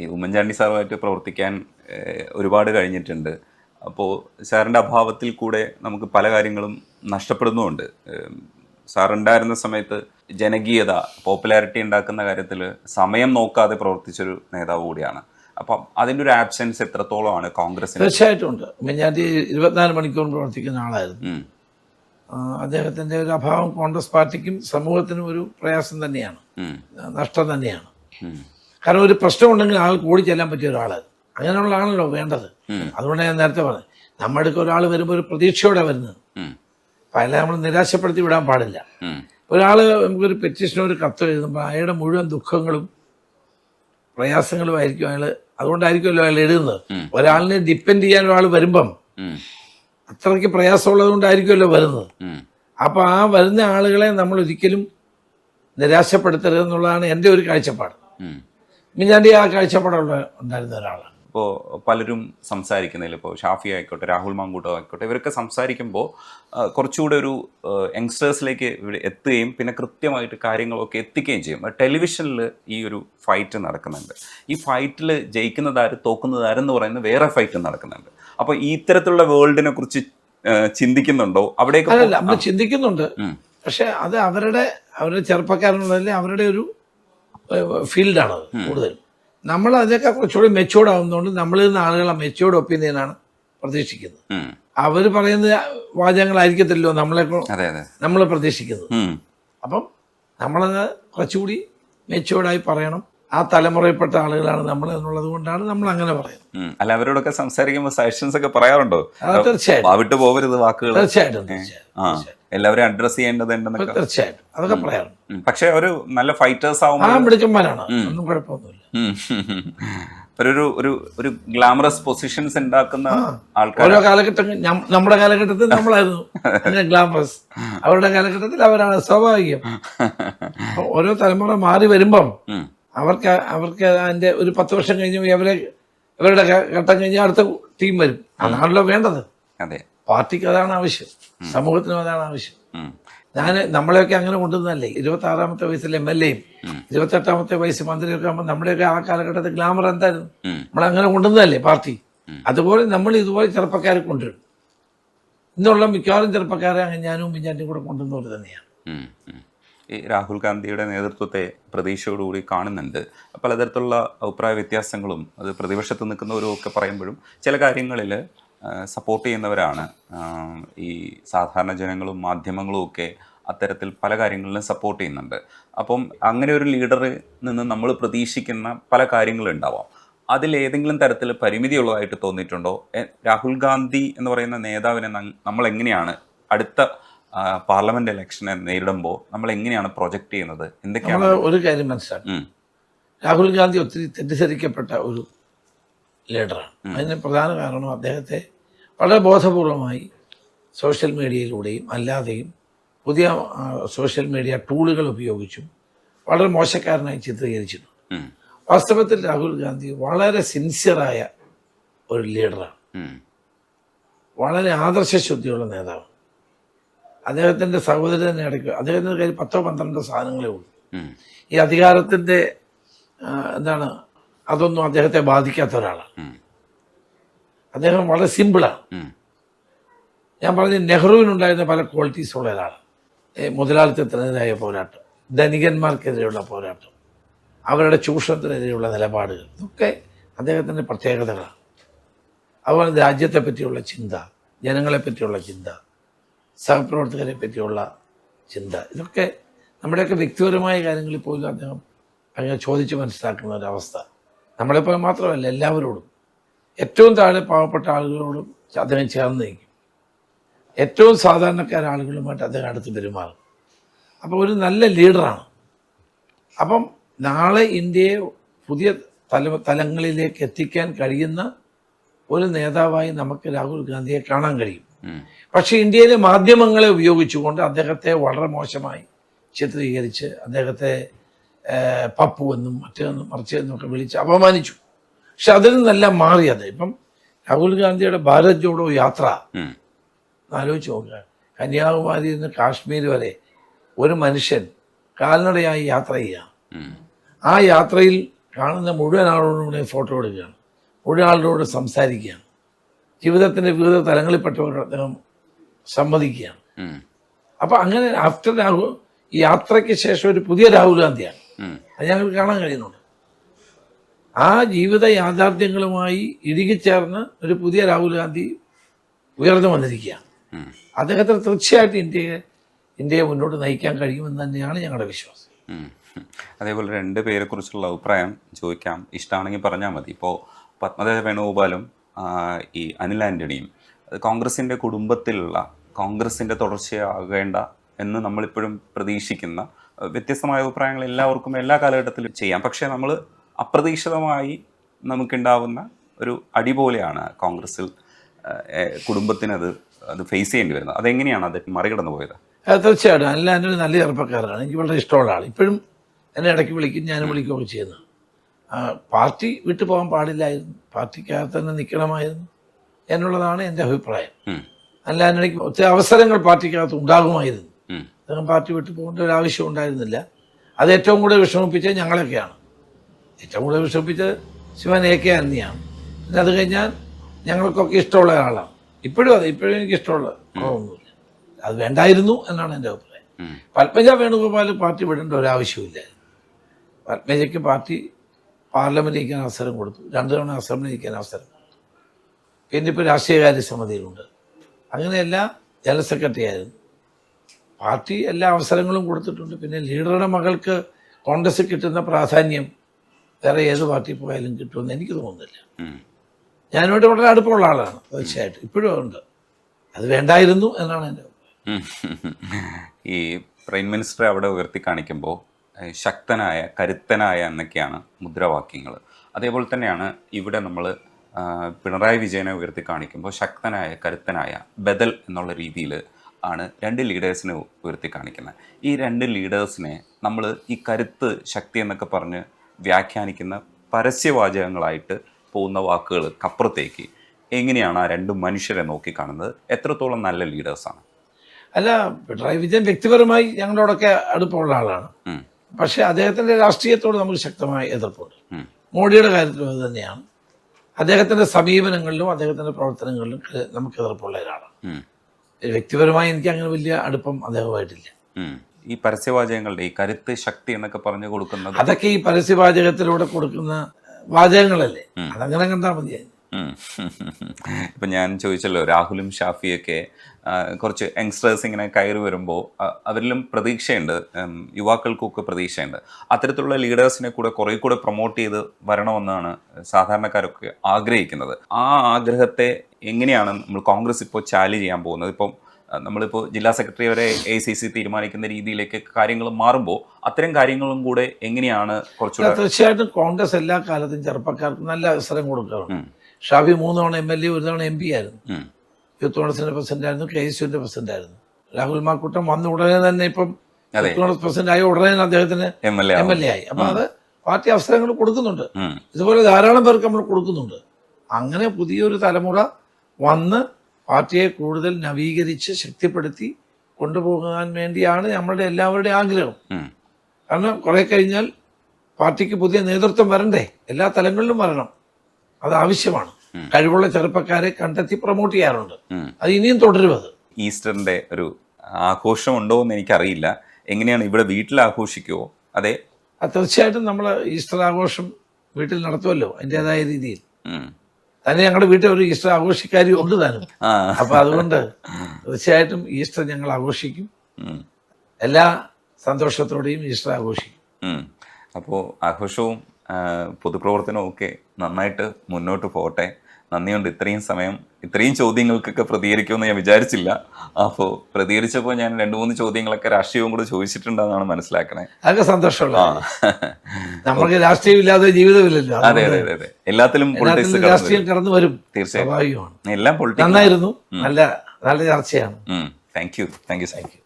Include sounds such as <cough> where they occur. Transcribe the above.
ഈ ഉമ്മൻചാണ്ടി സാറുമായിട്ട് പ്രവർത്തിക്കാൻ ഒരുപാട് കഴിഞ്ഞിട്ടുണ്ട്. അപ്പോൾ സാറിന്റെ അഭാവത്തിൽ കൂടെ നമുക്ക് പല കാര്യങ്ങളും നഷ്ടപ്പെടുന്നുമുണ്ട്. സാറുണ്ടായിരുന്ന സമയത്ത് ജനകീയത പോപ്പുലാരിറ്റി ഉണ്ടാക്കുന്ന കാര്യത്തിൽ സമയം നോക്കാതെ പ്രവർത്തിച്ചൊരു നേതാവ് കൂടിയാണ്. അപ്പം അതിന്റെ ഒരു ആബ്സെൻസ് എത്രത്തോളമാണ് കോൺഗ്രസ് തീർച്ചയായിട്ടും ഉണ്ട്. ഉമ്മൻചാണ്ടി ഇരുപത്തിനാല് മണിക്കൂർ പ്രവർത്തിക്കുന്ന ആളായിരുന്നു. അദ്ദേഹത്തിന്റെ ഒരു അഭാവം കോൺഗ്രസ് പാർട്ടിക്കും സമൂഹത്തിനും ഒരു പ്രയാസം തന്നെയാണ്. നഷ്ടം തന്നെയാണ്. കാരണം ഒരു പ്രശ്നമുണ്ടെങ്കിൽ ആൾ കൂടി ചെല്ലാൻ പറ്റിയ ഒരാൾ. അങ്ങനെയുള്ള ആണല്ലോ വേണ്ടത് അതുകൊണ്ട് ഞാൻ നേരത്തെ പറഞ്ഞു നമ്മുടെ അടുക്ക ഒരാൾ വരുമ്പോൾ ഒരു പ്രതീക്ഷയോടെ വരുന്നത്. അപ്പം നമ്മൾ നിരാശപ്പെടുത്തി വിടാൻ പാടില്ല. ഒരാൾ നമുക്കൊരു പെറ്റീഷനോ ഒരു കത്ത് എഴുതുമ്പോൾ അയാളുടെ മുഴുവൻ ദുഃഖങ്ങളും പ്രയാസങ്ങളും ആയിരിക്കും അയാൾ അതുകൊണ്ടായിരിക്കുമല്ലോ അയാൾ എഴുതുന്നത്. ഒരാളിനെ ഡിപ്പെൻഡ് ചെയ്യാൻ ഒരാൾ വരുമ്പം അത്രയ്ക്ക് പ്രയാസമുള്ളത് കൊണ്ടായിരിക്കുമല്ലോ വരുന്നത് അപ്പൊ അപ്പോൾ ആ വരുന്ന ആളുകളെ നമ്മൾ ഒരിക്കലും നിരാശപ്പെടുത്തരുത് എന്നുള്ളതാണ് എന്റെ ഒരു കാഴ്ചപ്പാട്. മിഞ്ഞാണ്ടി ആ കാഴ്ചപ്പാടുള്ള ഉണ്ടായിരുന്ന ഒരാളാണ്. ഇപ്പോൾ പലരും സംസാരിക്കുന്നതിൽ ഇപ്പോൾ ഷാഫി ആയിക്കോട്ടെ രാഹുൽ മാങ്കൂട്ടോ ആയിക്കോട്ടെ ഇവരൊക്കെ സംസാരിക്കുമ്പോൾ കുറച്ചുകൂടെ ഒരു യങ്സ്റ്റേഴ്സിലേക്ക് ഇവിടെ എത്തുകയും പിന്നെ കൃത്യമായിട്ട് കാര്യങ്ങളൊക്കെ എത്തിക്കുകയും ചെയ്യും. ടെലിവിഷനിൽ ഈ ഒരു ഫൈറ്റ് നടക്കുന്നുണ്ട്. ഈ ഫൈറ്റിൽ ജയിക്കുന്നതാര് തോക്കുന്നതാരെന്ന് പറയുന്ന വേറെ ഫൈറ്റ് നടക്കുന്നുണ്ട്. അപ്പോൾ ഈ ഇത്തരത്തിലുള്ള വേൾഡിനെ കുറിച്ച് ചിന്തിക്കുന്നുണ്ടോ? അവിടെയൊക്കെ അതല്ല ചിന്തിക്കുന്നുണ്ട്. പക്ഷേ പക്ഷെ അത് അവരുടെ അവരുടെ ചെറുപ്പക്കാരനുള്ളതല്ലേ അവരുടെ ഒരു ഫീൽഡാണത് കൂടുതൽ. നമ്മൾ അതിനൊക്കെ കുറച്ചുകൂടി മെച്ചോർഡ് ആവുന്നതുകൊണ്ട് നമ്മളിൽ നിന്ന് ആളുകളെ മെച്ചോർഡ് ഒപ്പീനിയനാണ് പ്രതീക്ഷിക്കുന്നത്. അവർ പറയുന്ന വാചകങ്ങളായിരിക്കത്തില്ലോ നമ്മളെ നമ്മൾ പ്രതീക്ഷിക്കുന്നത്. അപ്പം നമ്മളത് കുറച്ചുകൂടി മെച്ചോർഡായി പറയണം. ആ തലമുറയിൽപ്പെട്ട ആളുകളാണ് നമ്മൾ എന്നുള്ളത് കൊണ്ടാണ് നമ്മൾ അങ്ങനെ പറയുന്നത് അല്ല അവരോടൊക്കെ സംസാരിക്കുമ്പോൾ സജഷൻസ് ഒക്കെ പറയാറുണ്ടോ? തീർച്ചയായിട്ടും. വിട്ടു പോകരുത് വാക്കുകൾ തീർച്ചയായിട്ടും തീർച്ചയായിട്ടും. എല്ലാവരും അഡ്രസ് ചെയ്യേണ്ടത് തീർച്ചയായിട്ടും. അതൊക്കെ പറയാറുണ്ട് ഉം. പക്ഷെ ഒരു നല്ല ഫൈറ്റേഴ്സ് ആവുമ്പോൾ മിടുക്കന്മാരാണ്. ഒന്നും കുഴപ്പമൊന്നുമില്ല. <laughs> ഒരു ഒരു ഒരു ഗ്ലാമറസ് പൊസിഷൻസ് ഉണ്ടാക്കുന്ന ആൾക്കാർ ഓരോ കാലഘട്ടം നമ്മുടെ കാലഘട്ടത്തിൽ <laughs> നമ്മളായിരുന്നു. അങ്ങനെ ഗ്ലാമറസ് <laughs> അവരുടെ കാലഘട്ടത്തിൽ അവരാണ് സ്വാഭാവികം. ഓരോ തലമുറ മാറി വരുമ്പം അവർക്ക് അവർക്ക് അതിന്റെ ഒരു പത്ത് വർഷം കഴിഞ്ഞ് അവരെ ഇവരുടെ ഘട്ടം കഴിഞ്ഞ് അടുത്ത ടീം വരും. അതാണല്ലോ വേണ്ടത്. അതെ. പാർട്ടിക്ക് അതാണ് ആവശ്യം സമൂഹത്തിനും അതാണ് ആവശ്യം. ഞാൻ നമ്മളെയൊക്കെ അങ്ങനെ കൊണ്ടുവന്നല്ലേ ഇരുപത്തി ആറാമത്തെ വയസ്സിൽ എം എൽ എയും ഇരുപത്തെട്ടാമത്തെ വയസ്സ് മന്ത്രിയൊക്കെ ആകുമ്പോൾ നമ്മുടെയൊക്കെ ആ കാലഘട്ടത്തിൽ ഗ്ലാമർ എന്തായിരുന്നു. നമ്മൾ അങ്ങനെ കൊണ്ടുവന്നതല്ലേ പാർട്ടി? അതുപോലെ നമ്മൾ ഇതുപോലെ ചെറുപ്പക്കാരെ കൊണ്ടുവരും ഇന്നുള്ള മിക്കവാറും ചെറുപ്പക്കാരെ അങ്ങനെ ഞാനും മിഞ്ഞാറ്റും കൂടെ കൊണ്ടുവന്നവർ തന്നെയാണ്. ഈ രാഹുൽ ഗാന്ധിയുടെ നേതൃത്വത്തെ പ്രതീക്ഷയോടുകൂടി കാണുന്നുണ്ട്. പലതരത്തിലുള്ള അഭിപ്രായ വ്യത്യാസങ്ങളും അത് പ്രതിപക്ഷത്ത് നിൽക്കുന്നവരും ഒക്കെ പറയുമ്പോഴും ചില കാര്യങ്ങളിൽ സപ്പോർട്ട് ചെയ്യുന്നവരാണ്. ഈ സാധാരണ ജനങ്ങളും മാധ്യമങ്ങളും ഒക്കെ അത്തരത്തിൽ പല കാര്യങ്ങളിലും സപ്പോർട്ട് ചെയ്യുന്നുണ്ട്. അപ്പം അങ്ങനെ ഒരു ലീഡറിൽ നിന്ന് നമ്മൾ പ്രതീക്ഷിക്കുന്ന പല കാര്യങ്ങളുണ്ടാവാം അതിൽ ഏതെങ്കിലും തരത്തിൽ പരിമിതിയുള്ളതായിട്ട് തോന്നിയിട്ടുണ്ടോ? രാഹുൽ ഗാന്ധി എന്ന് പറയുന്ന നേതാവിനെ നമ്മൾ എങ്ങനെയാണ് അടുത്ത പാർലമെന്റ് ഇലക്ഷനെ നേരിടുമ്പോൾ നമ്മൾ എങ്ങനെയാണ് പ്രൊജക്ട് ചെയ്യുന്നത്? എന്തൊക്കെയാണ് ഒരു കാര്യം മനസ്സിലാക്കും രാഹുൽ ഗാന്ധി ഒത്തിരി തെറ്റിദ്ധരിക്കപ്പെട്ട ഒരു ലീഡറാണ്. അതിന് പ്രധാന കാരണം അദ്ദേഹത്തെ വളരെ ബോധപൂർവമായി സോഷ്യൽ മീഡിയയിലൂടെയും അല്ലാതെയും പുതിയ സോഷ്യൽ മീഡിയ ടൂളുകൾ ഉപയോഗിച്ചും വളരെ മോശക്കാരനായി ചിത്രീകരിച്ചിട്ടുണ്ട്. വാസ്തവത്തിൽ രാഹുൽ ഗാന്ധി വളരെ സിൻസിയറായ ഒരു ലീഡറാണ്. വളരെ ആദർശശുദ്ധിയുള്ള നേതാവ് അദ്ദേഹത്തിന്റെ സഹോദരനെ ഇടയ്ക്ക് അദ്ദേഹത്തിന്റെ കയ്യിൽ പത്തോ പന്ത്രണ്ടോ സാധനങ്ങളേ ഉള്ളൂ. ഈ അധികാരത്തിന്റെ എന്താണ് അതൊന്നും അദ്ദേഹത്തെ ബാധിക്കാത്ത ഒരാളാണ്. അദ്ദേഹം വളരെ സിമ്പിളാണ്. ഞാൻ പറഞ്ഞ നെഹ്റുവിനുണ്ടായിരുന്ന പല ക്വാളിറ്റീസ് ഉള്ള ഒരാളാണ്. മുതലാളിത്തത്തിനെതിരായ പോരാട്ടം ധനികന്മാർക്കെതിരെയുള്ള പോരാട്ടം അവരുടെ ചൂഷണത്തിനെതിരെയുള്ള നിലപാടുകൾ ഇതൊക്കെ അദ്ദേഹത്തിന്റെ പ്രത്യേകതകളാണ്. അതുപോലെ രാജ്യത്തെ പറ്റിയുള്ള ചിന്ത ജനങ്ങളെ പറ്റിയുള്ള ചിന്ത സഹപ്രവർത്തകരെ പറ്റിയുള്ള ചിന്ത ഇതൊക്കെ നമ്മുടെയൊക്കെ വ്യക്തിപരമായ കാര്യങ്ങളിൽ പോലും അദ്ദേഹം അങ്ങനെ ചോദിച്ച് മനസ്സിലാക്കുന്ന ഒരവസ്ഥ നമ്മളെപ്പോലെ മാത്രമല്ല എല്ലാവരോടും. ഏറ്റവും താഴെ പാവപ്പെട്ട ആളുകളോടും അദ്ദേഹം ചേർന്ന് നിൽക്കും. ഏറ്റവും സാധാരണക്കാര ആളുകളുമായിട്ട് അദ്ദേഹം അടുത്ത് പെരുമാറും. അപ്പോൾ ഒരു നല്ല ലീഡറാണ്. അപ്പം നാളെ ഇന്ത്യയെ പുതിയ തല തലങ്ങളിലേക്ക് എത്തിക്കാൻ കഴിയുന്ന ഒരു നേതാവായി നമുക്ക് രാഹുൽ ഗാന്ധിയെ കാണാൻ കഴിയും. പക്ഷേ ഇന്ത്യയിലെ മാധ്യമങ്ങളെ ഉപയോഗിച്ചുകൊണ്ട് അദ്ദേഹത്തെ വളരെ മോശമായി ചിത്രീകരിച്ച് അദ്ദേഹത്തെ ഏഹ്, പപ്പു മറ്റേന്നും മറിച്ചതെന്നും ഒക്കെ വിളിച്ച് അപമാനിച്ചു. പക്ഷെ അതിൽ നിന്നെല്ലാം മാറിയത് ഇപ്പം രാഹുൽ ഗാന്ധിയുടെ ഭാരത് ജോഡോ യാത്ര ആലോചിച്ച് നോക്കുക. കന്യാകുമാരിയിൽ നിന്ന് കാശ്മീർ വരെ ഒരു മനുഷ്യൻ കാൽനടയായി യാത്ര ചെയ്യുക ആ യാത്രയിൽ കാണുന്ന മുഴുവൻ ആളോടും കൂടെ ഫോട്ടോ എടുക്കുകയാണ്. മുഴുവൻ ആളുകളോട് സംസാരിക്കുകയാണ്. ജീവിതത്തിന്റെ വിവിധ തലങ്ങളിൽപ്പെട്ടവരോട് അദ്ദേഹം സംവദിക്കുകയാണ് അപ്പം അങ്ങനെ ആഫ്റ്റർ രാഹുൽ യാത്രയ്ക്ക് ശേഷം ഒരു പുതിയ രാഹുൽ ഗാന്ധിയാണ്. അത് ഞങ്ങൾക്ക് കാണാൻ കഴിയുന്നുണ്ട്. ആ ജീവിത യാഥാർത്ഥ്യങ്ങളുമായി ഇഴുകിച്ചേർന്ന് ഒരു പുതിയ രാഹുൽ ഗാന്ധി ഉയർന്നു വന്നിരിക്കുകയാണ്. അദ്ദേഹത്തിന് തീർച്ചയായിട്ടും ഇന്ത്യയെ ഇന്ത്യയെ മുന്നോട്ട് നയിക്കാൻ കഴിയുമെന്ന് തന്നെയാണ് ഞങ്ങളുടെ വിശ്വാസം. അതേപോലെ രണ്ട് പേരെ കുറിച്ചുള്ള അഭിപ്രായം ചോദിക്കാം. ഇഷ്ടമാണെങ്കിൽ പറഞ്ഞാൽ മതി. ഇപ്പോൾ പത്മദേവ വേണുഗോപാലും ഈ അനിൽ ആന്റണിയും കോൺഗ്രസിന്റെ കുടുംബത്തിലുള്ള കോൺഗ്രസിന്റെ തുടർച്ചയാകേണ്ട എന്ന് നമ്മളിപ്പോഴും പ്രതീക്ഷിക്കുന്ന വ്യത്യസ്തമായ അഭിപ്രായങ്ങൾ എല്ലാവർക്കും എല്ലാ കാലഘട്ടത്തിലും ചെയ്യാം. പക്ഷേ നമ്മൾ അപ്രതീക്ഷിതമായി നമുക്കുണ്ടാവുന്ന ഒരു അടി പോലെയാണ് കോൺഗ്രസിൽ കുടുംബത്തിനത് അത് ഫേസ് ചെയ്യേണ്ടി വരുന്നത്. അതെങ്ങനെയാണ് അത് മറികടന്നു പോയത്? തീർച്ചയായിട്ടും. അല്ല എന്റെ ഒരു നല്ല ചെറുപ്പക്കാരനാണ്. എനിക്ക് വളരെ ഇഷ്ടമുള്ള ആൾ ഇപ്പോഴും എന്നെ ഇടയ്ക്ക് വിളിക്കും ഞാനും വിളിക്കുകയൊക്കെ ചെയ്യുന്നു. പാർട്ടി വിട്ടു പോകാൻ പാടില്ലായിരുന്നു. പാർട്ടിക്കകത്ത് തന്നെ നിൽക്കണമായിരുന്നു എന്നുള്ളതാണ് എന്റെ അഭിപ്രായം. അല്ല എനിക്ക് ഒത്തിരി അവസരങ്ങൾ പാർട്ടിക്കകത്ത് ഉണ്ടാകുമായിരുന്നു. അദ്ദേഹം പാർട്ടി വിട്ടു പോകേണ്ട ഒരു ആവശ്യം ഉണ്ടായിരുന്നില്ല. അത് ഏറ്റവും കൂടുതൽ വിഷമിപ്പിച്ചത് ഞങ്ങളൊക്കെയാണ്. ഏറ്റവും കൂടുതൽ വിഷമിപ്പിച്ചത് ശിവൻ എ കെ അന്നിയാണ് പിന്നെ അത് കഴിഞ്ഞാൽ ഞങ്ങൾക്കൊക്കെ ഇഷ്ടമുള്ള ഒരാളാണ് ഇപ്പോഴും അതെ ഇപ്പോഴും എനിക്ക് ഇഷ്ടമുള്ള കുറവൊന്നുമില്ല അത് വേണ്ടായിരുന്നു എന്നാണ് എന്റെ അഭിപ്രായം. പത്മജ വേണുഗോപാൽ പാർട്ടി വിടേണ്ട ഒരു ആവശ്യമില്ലായിരുന്നു പത്മജയ്ക്ക് പാർട്ടി പാർലമെന്റ് ഇരിക്കാൻ അവസരം കൊടുത്തു. രണ്ടു തവണ അസംബ്ലി ഇരിക്കാൻ അവസരം കൊടുത്തു. പിന്നെ ഇപ്പോൾ രാഷ്ട്രീയകാര്യ സമിതിയിലുണ്ട്. അങ്ങനെയല്ല ജനറൽ സെക്രട്ടറി ആയിരുന്നു. പാർട്ടി എല്ലാ അവസരങ്ങളും കൊടുത്തിട്ടുണ്ട്. പിന്നെ ലീഡറുടെ മകൾക്ക് കോൺഗ്രസ് കിട്ടുന്ന പ്രാധാന്യം വേറെ ഏത് പാർട്ടി പോയാലും കിട്ടുമെന്ന് എനിക്ക് തോന്നുന്നില്ല. ഞാനിവിടെ ഞാനുമായിട്ട് വളരെ അടുപ്പമുള്ള ആളാണ് തീർച്ചയായിട്ടും. ഇപ്പോഴും ഉണ്ട്. അത് വേണ്ടായിരുന്നു എന്നാണ് എന്റെ ഈ പ്രൈം മിനിസ്റ്റർ അവിടെ ഉയർത്തി കാണിക്കുമ്പോൾ ശക്തനായ കരുത്തനായ എന്നൊക്കെയാണ് മുദ്രാവാക്യങ്ങൾ. അതേപോലെ തന്നെയാണ് ഇവിടെ നമ്മൾ പിണറായി വിജയനെ ഉയർത്തി കാണിക്കുമ്പോൾ ശക്തനായ കരുത്തനായ ബദൽ എന്നുള്ള രീതിയിൽ ആണ് രണ്ട് ലീഡേഴ്സിനെ ഉയർത്തി കാണിക്കുന്നത്. ഈ രണ്ട് ലീഡേഴ്സിനെ നമ്മൾ ഈ കരുത്ത് ശക്തി എന്നൊക്കെ പറഞ്ഞ് വ്യാഖ്യാനിക്കുന്ന പരസ്യവാചകങ്ങളായിട്ട് പോകുന്ന വാക്കുകൾ കപ്പുറത്തേക്ക് എങ്ങനെയാണ് ആ രണ്ട് മനുഷ്യരെ നോക്കിക്കാണുന്നത് എത്രത്തോളം നല്ല ലീഡേഴ്സാണ് അല്ല പിണറായി വിജയൻ വ്യക്തിപരമായി ഞങ്ങളോടൊക്കെ അടുപ്പമുള്ള ആളാണ്. പക്ഷെ അദ്ദേഹത്തിന്റെ രാഷ്ട്രീയത്തോട് നമുക്ക് ശക്തമായ എതിർപ്പുണ്ട്. മോഡിയുടെ കാര്യത്തിലും അത് തന്നെയാണ്. അദ്ദേഹത്തിന്റെ സമീപനങ്ങളിലും അദ്ദേഹത്തിന്റെ പ്രവർത്തനങ്ങളിലും നമുക്ക് എതിർപ്പുള്ള ഒരാളാണ്. വ്യക്തിപരമായി എനിക്ക് അങ്ങനെ വലിയ അടുപ്പം അദ്ദേഹമായിട്ടില്ല. ഈ പരസ്യവാചകങ്ങളുടെ ഈ കരുത്ത് ശക്തി എന്നൊക്കെ പറഞ്ഞു കൊടുക്കുന്നത് അതൊക്കെ ഈ പരസ്യവാചകത്തിലൂടെ കൊടുക്കുന്ന വാചകങ്ങളല്ലേ അതങ്ങനെ കണ്ടാൽ മതിയായി. ഇപ്പം ഞാൻ ചോദിച്ചല്ലോ രാഹുലും ഷാഫിയൊക്കെ കുറച്ച് യങ്സ്റ്റേഴ്സ് ഇങ്ങനെ കയറി വരുമ്പോൾ അവരിലും പ്രതീക്ഷയുണ്ട്. യുവാക്കൾക്കൊക്കെ പ്രതീക്ഷയുണ്ട്. അത്തരത്തിലുള്ള ലീഡേഴ്സിനെ കൂടെ കുറേ കൂടെ പ്രൊമോട്ട് ചെയ്ത് വരണമെന്നാണ് സാധാരണക്കാരൊക്കെ ആഗ്രഹിക്കുന്നത്. ആ ആഗ്രഹത്തെ എങ്ങനെയാണ് നമ്മൾ കോൺഗ്രസ് ഇപ്പോൾ ചാലഞ്ച് ചെയ്യാൻ പോകുന്നത്? ഇപ്പം നമ്മളിപ്പോൾ ജില്ലാ സെക്രട്ടറി വരെ എ സി സി തീരുമാനിക്കുന്ന രീതിയിലേക്ക് കാര്യങ്ങൾ മാറുമ്പോൾ അത്തരം കാര്യങ്ങളും കൂടെ എങ്ങനെയാണ് കുറച്ചുകൂടെ തീർച്ചയായിട്ടും കോൺഗ്രസ് എല്ലാ കാലത്തും ചെറുപ്പക്കാർക്ക് നല്ല അവസരം കൊടുക്കാറുണ്ട്. ഷാഫി മൂന്ന് തവണ എം എൽ എ ഒരു തവണ എം പി ആയിരുന്നു. യൂത്ത് കോൺഗ്രസിന്റെ പ്രസിഡന്റ് ആയിരുന്നു കെ എസ് യുവിന്റെ പ്രസിഡന്റ് ആയിരുന്നു രാഹുൽ മാക്കൂട്ടം വന്ന ഉടനെ തന്നെ ഇപ്പം. യൂത്ത് കോൺഗ്രസ് പ്രസിഡന്റ് ആയ ഉടനെ തന്നെ അദ്ദേഹത്തിന് M L A M L A ആയി. അപ്പൊ അത് പാർട്ടി അവസരങ്ങൾ കൊടുക്കുന്നുണ്ട്. ഇതുപോലെ ധാരാളം പേർക്ക് നമ്മൾ കൊടുക്കുന്നുണ്ട്. അങ്ങനെ പുതിയൊരു തലമുറ വന്ന് പാർട്ടിയെ കൂടുതൽ നവീകരിച്ച് ശക്തിപ്പെടുത്തി കൊണ്ടുപോകാൻ വേണ്ടിയാണ് നമ്മളുടെ എല്ലാവരുടെയും ആഗ്രഹം. കാരണം കുറെ കഴിഞ്ഞാൽ പാർട്ടിക്ക് പുതിയ നേതൃത്വം വരണ്ടേ? എല്ലാ തലങ്ങളിലും വരണം. അത് ആവശ്യമാണ് കഴിവുള്ള ചെറുപ്പക്കാരെ കണ്ടെത്തി പ്രൊമോട്ട് ചെയ്യാറുണ്ട്. അത് ഇനിയും തുടരും അത്. ഈസ്റ്ററിന്റെ ഒരു ആഘോഷം ഉണ്ടോ എന്ന് എനിക്കറിയില്ല. എങ്ങനെയാണ് ഇവിടെ വീട്ടിൽ ആഘോഷിക്കുവോ? അതെ. തീർച്ചയായിട്ടും നമ്മൾ ഈസ്റ്റർ ആഘോഷം വീട്ടിൽ നടത്തുമല്ലോ അതിന്റെതായ രീതിയിൽ. തന്നെ ഞങ്ങളുടെ വീട്ടിൽ ഒരു ഈസ്റ്റർ ആഘോഷിക്കാരി ഉണ്ട് താനും. ആ. അപ്പൊ അതുകൊണ്ട് തീർച്ചയായിട്ടും ഈസ്റ്റർ ഞങ്ങൾ ആഘോഷിക്കും. എല്ലാ സന്തോഷത്തോടെയും ഈസ്റ്റർ ആഘോഷിക്കും. അപ്പോ അപ്പോൾ ആഘോഷവും ഒക്കെ നന്നായിട്ട് മുന്നോട്ട് പോകട്ടെ. നന്ദിയുണ്ട്. ഇത്രയും സമയം ഇത്രയും ചോദ്യങ്ങൾക്കൊക്കെ പ്രതികരിക്കുമെന്ന് ഞാൻ വിചാരിച്ചില്ല. അപ്പോൾ പ്രതികരിച്ചപ്പോൾ ഞാൻ രണ്ട് മൂന്ന് ചോദ്യങ്ങളൊക്കെ രാഷ്ട്രീയവും കൂടെ ചോദിച്ചിട്ടുണ്ടെന്നാണ് മനസ്സിലാക്കണേ. അതൊക്കെ സന്തോഷമുള്ള നമുക്ക് രാഷ്ട്രീയം ഇല്ലാതെ രാഷ്ട്രീയമില്ലാതെ ജീവിതമില്ലല്ലോ. അതെ അതെ അതെ അതെ. എല്ലാത്തിലും പൊളിറ്റിക്സ് രാഷ്ട്രീയം കടന്നു വരും. തീർച്ചയായും. എല്ലാം പൊളിറ്റിക്സ് നന്നായിരുന്നു. നല്ല നല്ല ചർച്ചയാണ്. Thank you thank you thank you